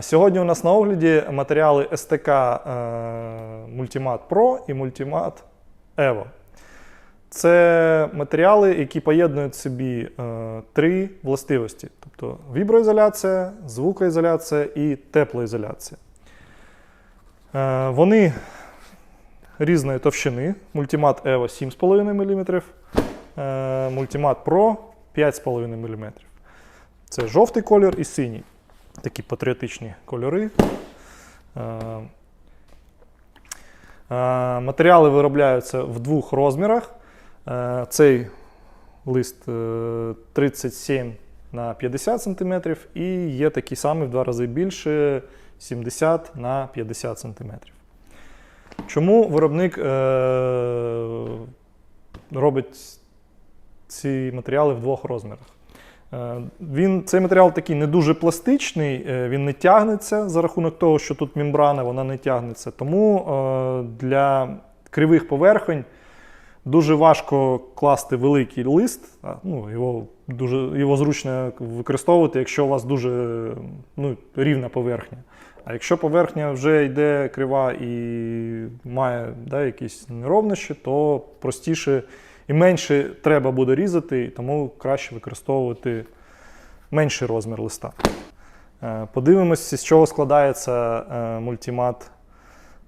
Сьогодні у нас на огляді матеріали е, Multimat Pro і Multimat Evo. Це матеріали, які поєднують собі е, три властивості: тобто віброізоляція, звукоізоляція і теплоізоляція. Е, вони різної товщини. Multimat Evo 7,5 мм, Multimat Pro 5,5 мм. Це жовтий колір і синій. Такі патріотичні кольори. Е, е, Матеріали виробляються в двох розмірах. Е, Цей лист е, 37 на 50 см і є такий самий в два рази більше 70 на 50 см. Чому виробник робить ці матеріали в двох розмірах? Е, Він, цей матеріал такий не дуже пластичний, е, він не тягнеться за рахунок того, що тут мембрана, вона не тягнеться. Тому е, для кривих поверхонь дуже важко класти великий лист. Ну, його, дуже, його зручно використовувати, якщо у вас дуже ну, рівна поверхня. А якщо поверхня вже йде крива і має да, якісь неровнощі, то простіше і менше треба буде різати, тому краще використовувати менший розмір листа. Е, Подивимося, з чого складається е, Multimat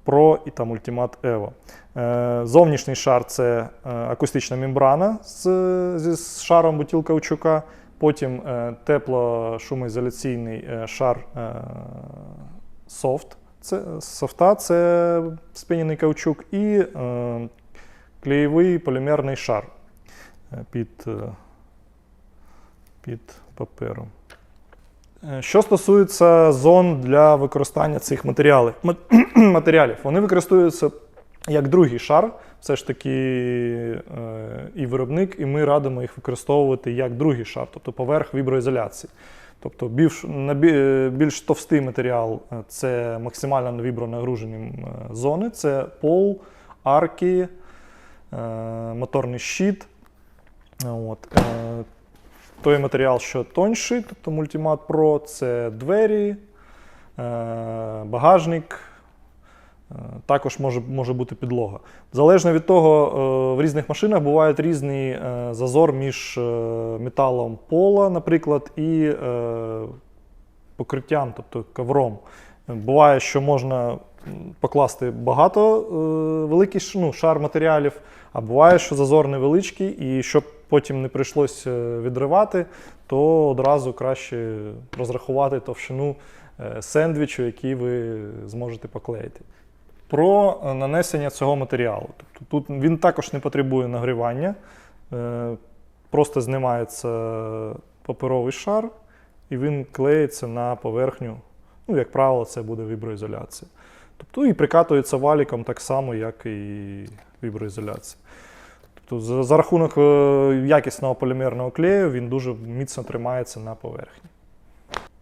Pro і та Multimat Evo. Е, Зовнішній шар це акустична мембрана з, з шаром бутілкаучука, потім тепло-шумоізоляційний шар софт. Це, софта це спінений каучук і клеєвий полімерний шар під, е, під папером. Е, Що стосується зон для використання цих матеріалів, матеріалів вони використовуються як другий шар. Все ж таки е, і виробник, і ми радимо їх використовувати як другий шар, тобто поверх віброізоляції. Тобто більш, е, більш товстий матеріал е, це максимально вібронагружені зони, це пол, арки, моторний щит. От. е, Той матеріал, що тонший, тобто Multimat Pro, це двері, е, багажник, е, також може, може бути підлога. Залежно від того, е, в різних машинах буває різний е, зазор між е, металом пола, наприклад, і е, покриттям, тобто ковром. Буває, що можна покласти багато е, великий ну, шар матеріалів, а буває, що зазор невеличкий, і щоб потім не прийшлось е, відривати, то одразу краще розрахувати товщину е, сендвічу, який ви зможете поклеїти. Про нанесення цього матеріалу. Тобто тут він також не потребує нагрівання, просто знімається паперовий шар, і він клеїться на поверхню. Ну, як правило, це буде віброізоляція. Тобто і прикатується валіком так само, як і віброізоляція. Тобто, за, за рахунок е, якісного полімерного клею він дуже міцно тримається на поверхні.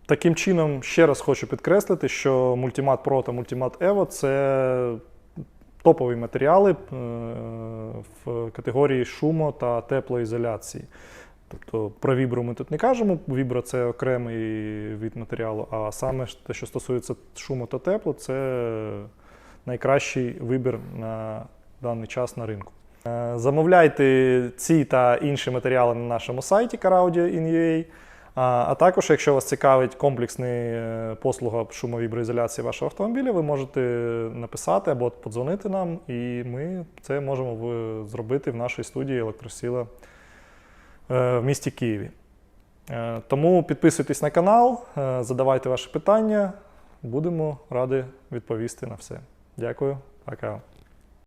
Таким чином, ще раз хочу підкреслити, що Multimat Pro та Multimat Evo це топові матеріали е, в категорії шумо та теплоізоляції. Тобто про вібру ми тут не кажемо, вібра це окремий від матеріалу, а саме те, що стосується шуму та тепло, це найкращий вибір на даний час на ринку. Е, Замовляйте ці та інші матеріали на нашому сайті caraudio.in.ua. А, також, якщо вас цікавить комплексна е, послуга шумовіброізоляції вашого автомобіля, ви можете написати або подзвонити нам, і ми це можемо зробити в нашій студії Електросіла в місті Києві. Е, Тому підписуйтесь на канал, е, задавайте ваші питання. Будемо раді відповісти на все. Дякую, пока.